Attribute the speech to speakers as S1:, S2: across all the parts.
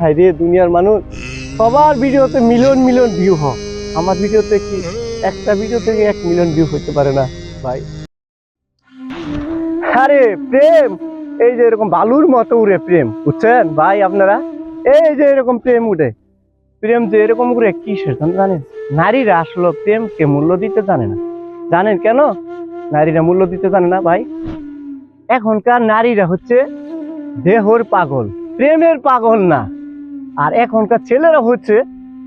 S1: High রে দুনিয়ার মানুষ। সবার ভিডিওতে মিলিয়ন মিলিয়ন ভিউ হয়। আমার ভিডিওতে কি একটা ভিডিও থেকে এক মিলিয়ন ভিউ হতে পারে না, ভাই? আরে, প্রেম! এই যে এরকম বালুর মতো উড়ে প্রেম, বুঝছেন? ভাই, আপনারা? এই যে এরকম প্রেম উঠে প্রেম যে এরকম করে কি সেরকম জানেন? নারীরা আসলে প্রেমকে মূল্য দিতে জানে না। জানেন কেন? নারীরা মূল্য দিতে জানে না, ভাই। এখনকার নারীরা হচ্ছে দেহর পাগল, প্রেমের পাগল না। আর এখনকার ছেলেরা হচ্ছে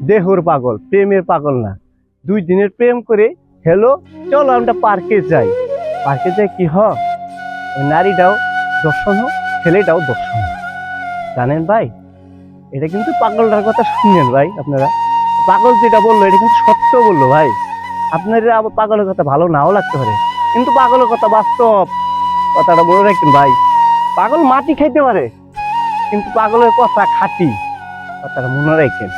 S1: দেহর পাগল, প্রেমের পাগল না। দুই দিনের প্রেম করে, হ্যালো, চলো আমরা পার্কে যাই। পার্কে যাই কি হ? নারীটাও দর্শন হোক, ছেলেটাও দর্শন জানেন ভাই, এটা কিন্তু পাগলটার কথা শুনেন ভাই আপনারা। পাগল যেটা বলল, এটা কিন্তু সত্য বলল ভাই। আপনাদের আবার পাগলের কথা ভালো নাও লাগতে পারে। কিন্তু পাগলের কথা বাস্তব কথাটা মনে রাখেন ভাই। পাগল মাটি খাইতে পারে, কিন্তু পাগলের কথা খাঁটি। কথাটা মনে রাখেন।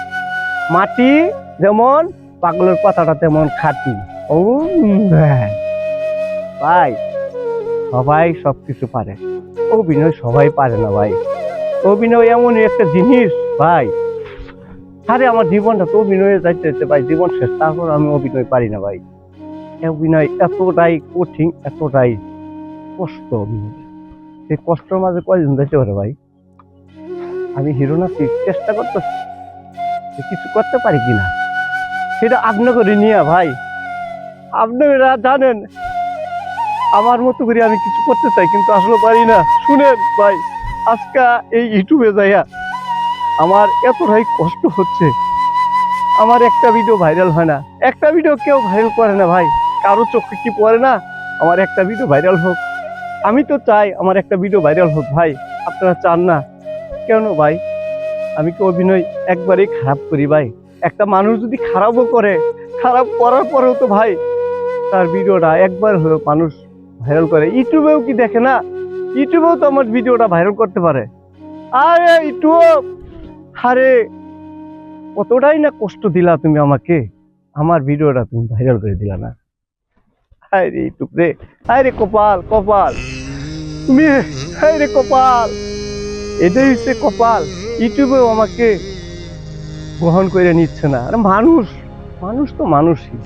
S1: মাটি যেমন পাগলের কথাটা তেমন খাঁটি। ও হ্যাঁ। ভাই, সবাই সব কিছু পারে। অভিনয় সবাই পারে না ভাই। অভিনয় এমন একটা জিনিস, ভাই। আরে, আমার জীবনটা তো অভিনয়ে যাইতে যাইতে ভাই। জীবন শেষ, তারপর আমি অভিনয় পারি না ভাই। অভিনয় এতটাই কঠিন, এতটাই কষ্ট। অভিনয় সেই কষ্টের মাঝে কয়জন যাইতে পারে ভাই? আমি হিরো নাকি চেষ্টা করতেছি? কিছু করতে পারি কি না সেটা আপনাকে নিয়ে, ভাই। আপনারা জানেন, আমার মতো করে আমি কিছু করতে চাই, কিন্তু আসলে পারি না। শুনেন, ভাই, আজকে এই ইউটিউবে যাইয়া আমার এতটাই কষ্ট হচ্ছে। আমার একটা ভিডিও ভাইরাল হয় না। একটা ভিডিও কেউ ভাইরাল করে না, ভাই। কারও চোখে কি পড়ে না? আমার একটা ভিডিও ভাইরাল হোক। আমি তো চাই আমার একটা ভিডিও ভাইরাল হোক, ভাই। আপনারা চান না। কেন ভাই? আমি কি অভিনয় একবারেই খারাপ করি ভাই? একটা মানুষ যদি খারাপও করে, খারাপ করার পরেও তো ভাই তার ভিডিওটা একবার হয়েও মানুষ ভাইরাল করে। ইউটিউবেও কি দেখে না? ইউটিউবেও তো আমার ভিডিওটা ভাইরাল করতে পারে। আরে ইউটিউব! আরে, কতটাই না কষ্ট দিলা তুমি আমাকে? আমার ভিডিওটা তুমি ভাইরাল করে দিলা না। হায় রে ইউটিউব রে। হায় রে কপাল কপাল। তুমি, হায় রে কপাল। এটাই হচ্ছে কপাল। ইউটিউবেও আমাকে গ্রহণ করে নিচ্ছে না। আরে মানুষ মানুষ তো মানুষই।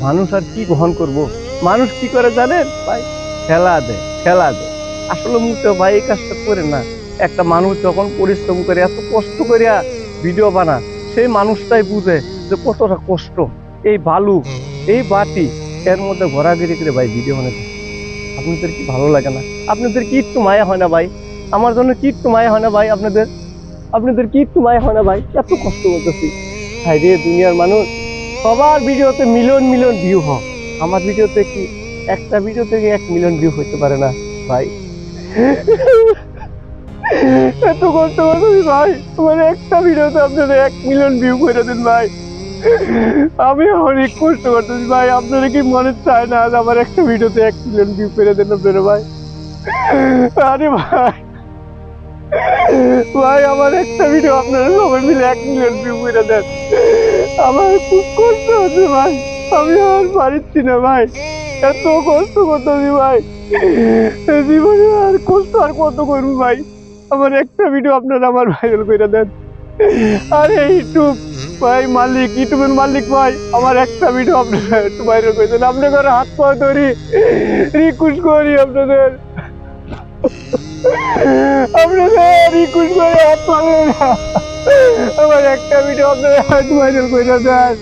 S1: মানুষ আর কি গ্রহণ করব? মানুষ কি করে জানেন? ভাই খেলা দেয় খেলা দেয়। আসলে মুখে ভাই এই কাজটা করে না। একটা মানুষ যখন পরিশ্রম করে, এত কষ্ট করিয়া ভিডিও বানা সেই মানুষটাই বুঝে যে কতটা কষ্ট। এই বালু, এই বাটি, এর মধ্যে ঘোরাঘুরি করে ভাই ভিডিও বানাতে আপনাদের কি ভালো লাগে না? আপনাদের কি একটু মায়া হয় না ভাই? আমার জন্য কি একটু মায়া হয় না ভাই আপনাদের? আপনাদের কি একটু মায়া হয় না ভাই? এত কষ্ট করতেছি। ভাই রে, দুনিয়ার মানুষ। সবার ভিডিওতে মিলিয়ন মিলিয়ন ভিউ হয়। আমার ভিডিওতে কি একটা ভিডিও থেকে এক মিলিয়ন ভিউ হতে পারে না ভাই? এত কষ্ট করতেছি ভাই। আমার একটা ভিডিওতে আপনাদের এক মিলিয়ন ভিউ করে দিন ভাই। আমি অনেক কষ্ট করতেছি ভাই, আপনারা কি মনে চায় না আমার একটা ভিডিওতে এক মিলিয়ন ভিউ করে দেন আপনারা ভাই? আরে ভাই। ভাই, আমার একটা ভিডিও আপনারা সবাই মিলে এক মিলিয়ন ভিউ করে দেন। আমার খুব কষ্ট হচ্ছে ভাই, আমি আর পারিচ্ছি না ভাই। এত কষ্ট করতেছি ভাই। জীবনে আর কষ্ট আর কত করব ভাই? আমার একটা ভিডিও আপনারা আমার ভাইরাল করে দেন। আরে ইউটিউব, ভাই, মালিক, ইউটিউবের মালিক ভাই, আমার একটা ভিডিও আপনারা একটু ভাইরাল করে দেন। আপনাদের হাত পা ধরি রিকোয়েস্ট করি আপনাদের। আপনাদের রিকোয়েস্ট করে হাত পাবেন না। আমার একটা ভিডিও আপনারা হাত ভাইরাল করে দেন।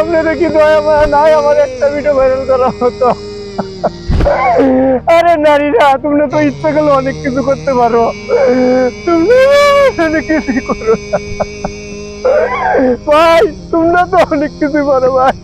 S1: আপনাদের কি দয়া মায়া নাই আমার একটা ভিডিও ভাইরাল করা হতো আরে নারীরা, তোমরা তো ইচ্ছা করলে অনেক কিছু করতে পারো। তোমরা অনেক কিছু করো। ভাই, তোমরা তো অনেক কিছু পারো ভাই।